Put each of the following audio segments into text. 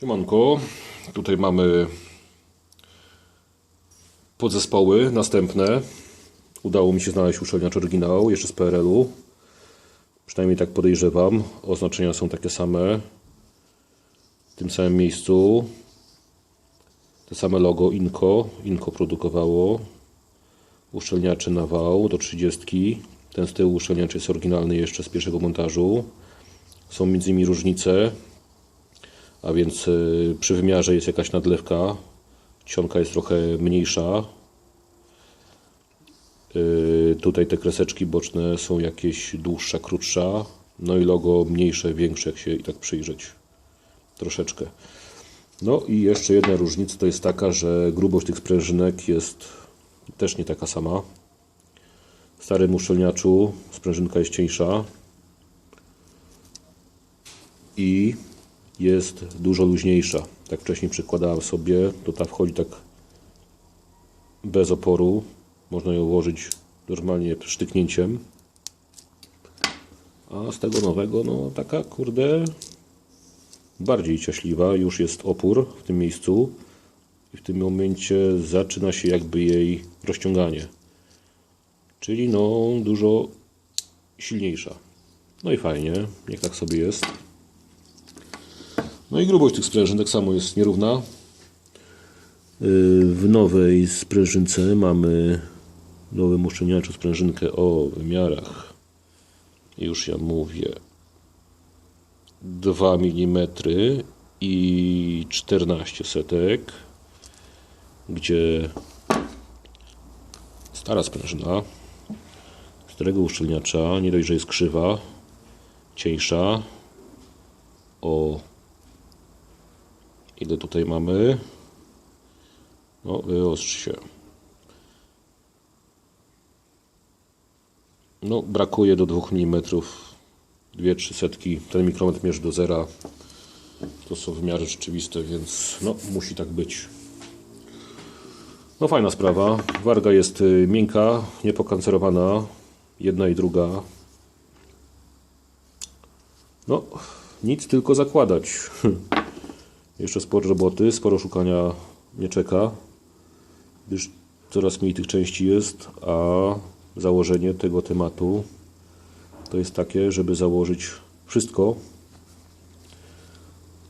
Siemanko, tutaj mamy podzespoły następne. Udało mi się znaleźć uszczelniacz oryginał, jeszcze z PRL-u. Przynajmniej tak podejrzewam. Oznaczenia są takie same. W tym samym miejscu. Te same logo Inco. Inco produkowało. Uszczelniacze na wał do 30. Ten z tyłu uszczelniacz jest oryginalny jeszcze z pierwszego montażu. Są między nimi różnice. A więc y, przy wymiarze jest jakaś nadlewka. Cionka jest trochę mniejsza. Y, Tutaj te kreseczki boczne są jakieś dłuższa, krótsza. No i logo mniejsze, większe, jak się i tak przyjrzeć. Troszeczkę. No i jeszcze jedna różnica to jest taka, że grubość tych sprężynek jest też nie taka sama. W starym uszczelniaczu sprężynka jest cieńsza i jest dużo luźniejsza. Tak wcześniej przykładałem sobie, to ta wchodzi tak bez oporu. Można ją ułożyć normalnie sztyknięciem. A z tego nowego, no taka kurde bardziej ciaśliwa. Już jest opór w tym miejscu i w tym momencie zaczyna się jakby jej rozciąganie. Czyli no dużo silniejsza. No i fajnie, niech tak sobie jest. No i grubość tych sprężyn tak samo jest nierówna. Yy, W nowej sprężynce mamy nowym uszczelniaczu sprężynkę o wymiarach. Już ja mówię 2 mm i 14 setek, gdzie stara sprężyna starego uszczelniacza nie dość, że jest krzywa, cieńsza o Ile tutaj mamy? No, wyostrzy się. No, brakuje do 2 mm. 2-3 setki. Ten mikrometr mierzy do zera. To są wymiary rzeczywiste, więc no, musi tak być. No, fajna sprawa. Warga jest y, miękka, niepokancerowana. Jedna i druga. No, nic tylko zakładać. Jeszcze sporo roboty, sporo szukania nie czeka, gdyż coraz mniej tych części jest, a założenie tego tematu to jest takie, żeby założyć wszystko,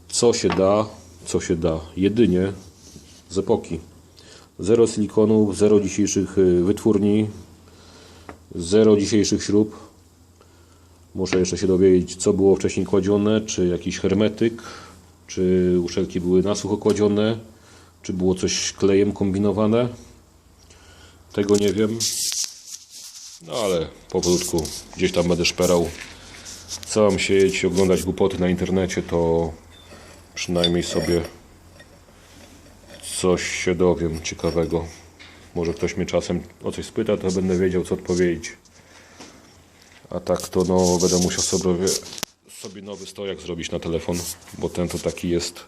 co się da, co się da, jedynie z epoki. Zero silikonów, zero dzisiejszych y, wytwórni, zero dzisiejszych śrub. Muszę jeszcze się dowiedzieć, co było wcześniej kładzione, czy jakiś hermetyk, czy uszelki były na sucho kładzione, czy było coś klejem kombinowane. Tego nie wiem. No ale powolutku gdzieś tam będę szperał. Siedzieć i oglądać głupoty na internecie, to przynajmniej sobie coś się dowiem ciekawego. Może ktoś mnie czasem o coś spyta, to będę wiedział co odpowiedzieć. A tak to no będę musiał sobie, sobie nowy stojak zrobić na telefon, bo ten to taki jest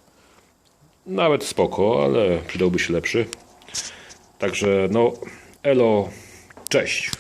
nawet spoko, ale przydałby się lepszy. Także no elo, cześć.